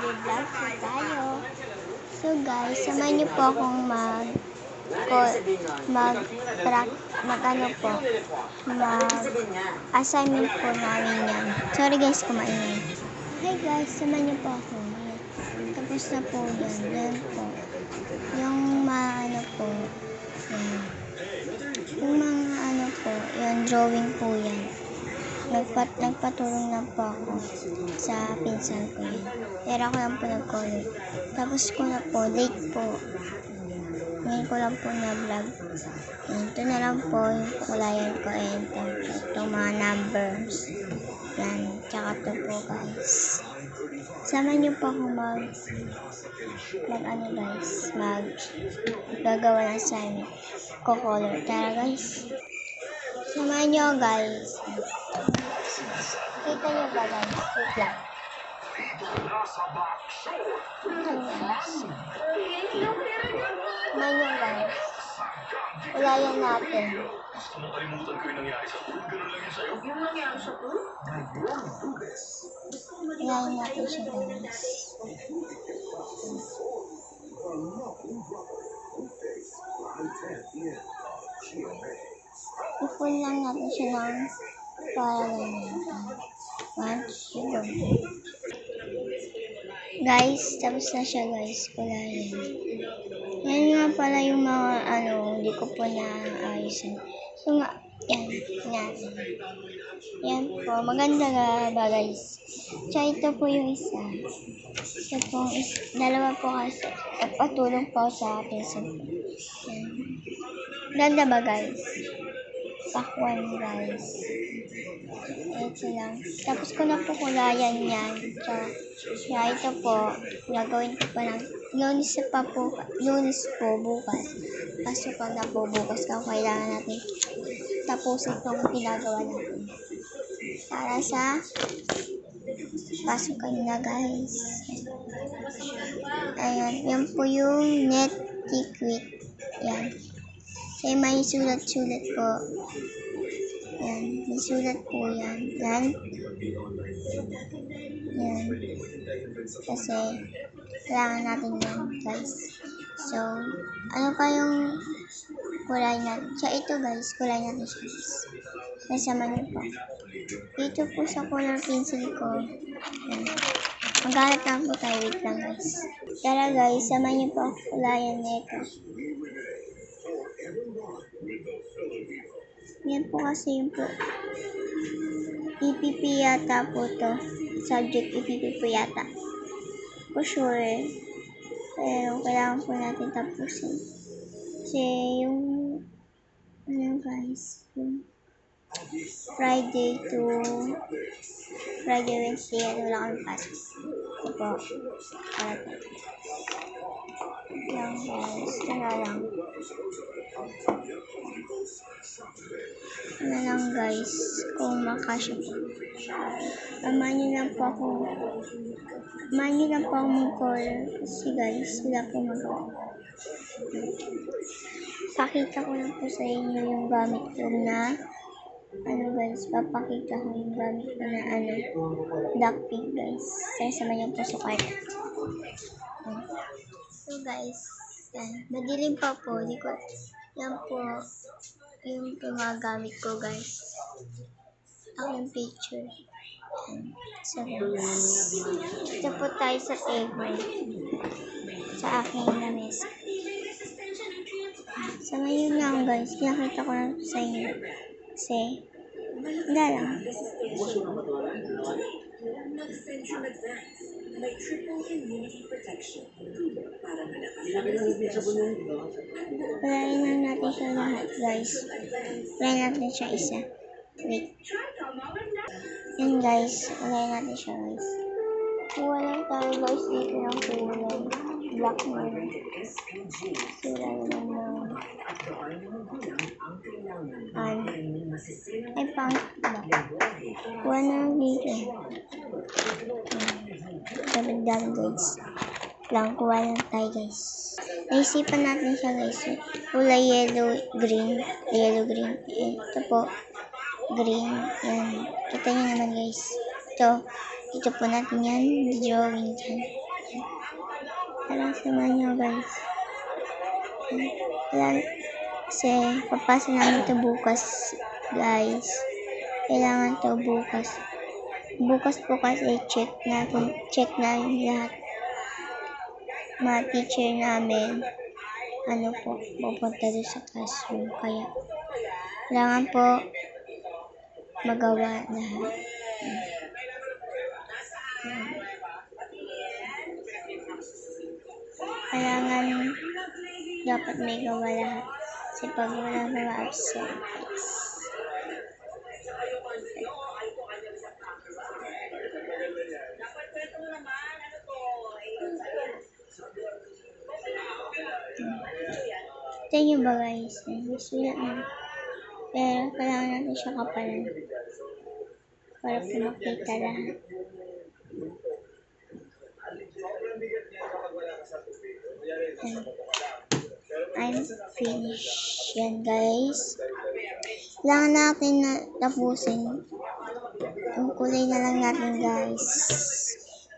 Mag-vlog po tayo. So guys, samahan niyo po akong mag ko, mag mag ano po mag assignment po namin yan. Sorry guys, kumaingay. Hi guys, samahan niyo po ako. Tapos na po yan. Yan po. Yung mga ano po, yan. Yung mga ano po, yung drawing po yan. Nagpat, nagpatulong na po ako sa pinsan ko yun. Pero ako lang po nag-color. Tapos ko na po, date po. Ngayon ko lang po na-vlog. Ito na lang po yung kulayan ko and ito, itong mga numbers. Yan, tsaka ito po guys. Sama niyo po ako mag mag ano guys, mag gagawa ng assignment. Ko-color. Tara guys. Samahan niyo guys. Kita niyo ba guys? Wait lang. Kita niyo guys. Samahan niyo guys. Ulayan natin. Ulayan natin siya guys. I-full lang natin siya ng para lang natin. Guys, tapos na siya guys. Kulayan. Yan nga pala yung mga ano, hindi ko po naayusan. So nga, yan, yan. Yan po, maganda nga ba guys? Tsaka ito po yung isa. Ito po, is, dalawa po kasi. Nagpatulong po sa pinsan. Yan. Ganda ba guys? Pakwan guys. Ito lang. Tapos ko na po kulayan yan. Kaya ito po, gagawin ko pa ng lunes pa po, lunes po bukas. Kaso pag na po bukas ka, kailangan natin tapusin itong ginagawa natin. Para sa pasukan na guys. Ayan, yan po yung net ticket. Yan. Kaya may sulat-sulat po. Yan, may sulat po yan. Yan. Yan. Kasi, kailangan natin yan, guys. So, ano pa yung kulay natin? Siya ito, guys. Kulay natin siya, guys. Nasama niyo po. Dito po sa color pencil ko. Yan. Maghanap lang po tayo. Wait lang, guys. Tara, guys. Sama niyo po. Kulayan nito. Yan po kasi yung po. EPP yata po to. Subject EPP po yata. For sure. Pero kailangan po natin tapusin. Kasi yung ano guys, yung Friday to Friday, Wednesday, ano wala kami pasok. Ito po. Para to. Yan guys. Na lang. Ano lang guys, kung makasya po. Amahan lang po ako. Amahan nyo lang po ako mag-call. Kasi guys, wala po magawa. Pakita ko lang po sa inyo yung gamit ko na ano guys, papakita ko yung gamit ko na ano, duck pig guys. Sasama niyo po sa. Ayan. So guys, yan. Madilim pa po. Di ko, yan po yung gumagamit ko guys. Ako yung picture. Yan. So ito po tayo sa table. Sa aking lamesa. So ngayon lang guys, pinakita ko lang sa inyo. Kasi, wala lang. Mag-Centrum Advance. May triple immunity protection. Para malakas ang Walayin lang natin siya lahat guys. Walayin natin siya isa. Wait. Yan guys, walayin natin siya guys. Kuha lang tayo guys dito ng kulay. Black na. Sila naman ng... Ano? Ay, pang... Kuha na dito. Guys. Lang, kuha lang tayo guys. Naisipan natin siya guys. Kulay yellow, green. Yellow, green. Ito po. Green. Yan. Kita niyo naman guys. Ito. Ito po natin yan. Drawing dyan. Tara, samahan nyo guys. Kailangan, kasi papasa namin ito bukas guys. Kailangan to bukas. Bukas po kasi check natin, check na lahat. Mga teacher namin, ano po, pupunta doon sa classroom. Kaya, kailangan po magawa lahat. Kailangan dapat may gawa lahat. Kasi pag wala mga absent, guys. Ito yung ba guys? Sulat na. Pero kailangan natin siya kapalan. Para po makita lahat. Ayan. I'm finished. Yan guys. Kailangan natin na tapusin. Yung kulay na lang natin guys.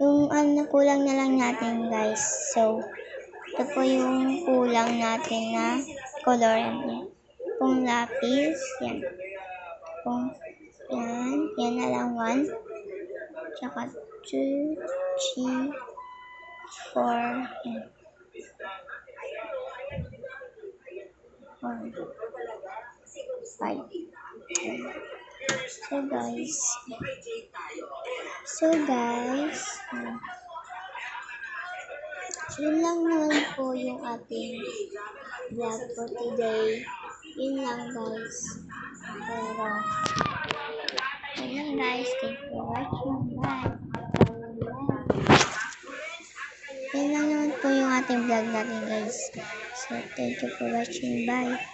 Yung ano kulang na lang natin guys. So, ito po yung kulang natin na color. Yan. Kung lapis, yan. Kung yan, yan na lang one. Tsaka two, three, four, yan. Four, five. So guys, so guys, um, yun lang naman po yung ating vlog for today. Yun lang guys. Pero, yun lang guys. Thank you for watching. Bye. Yun lang naman po yung ating vlog natin guys. So, thank you for watching. Bye.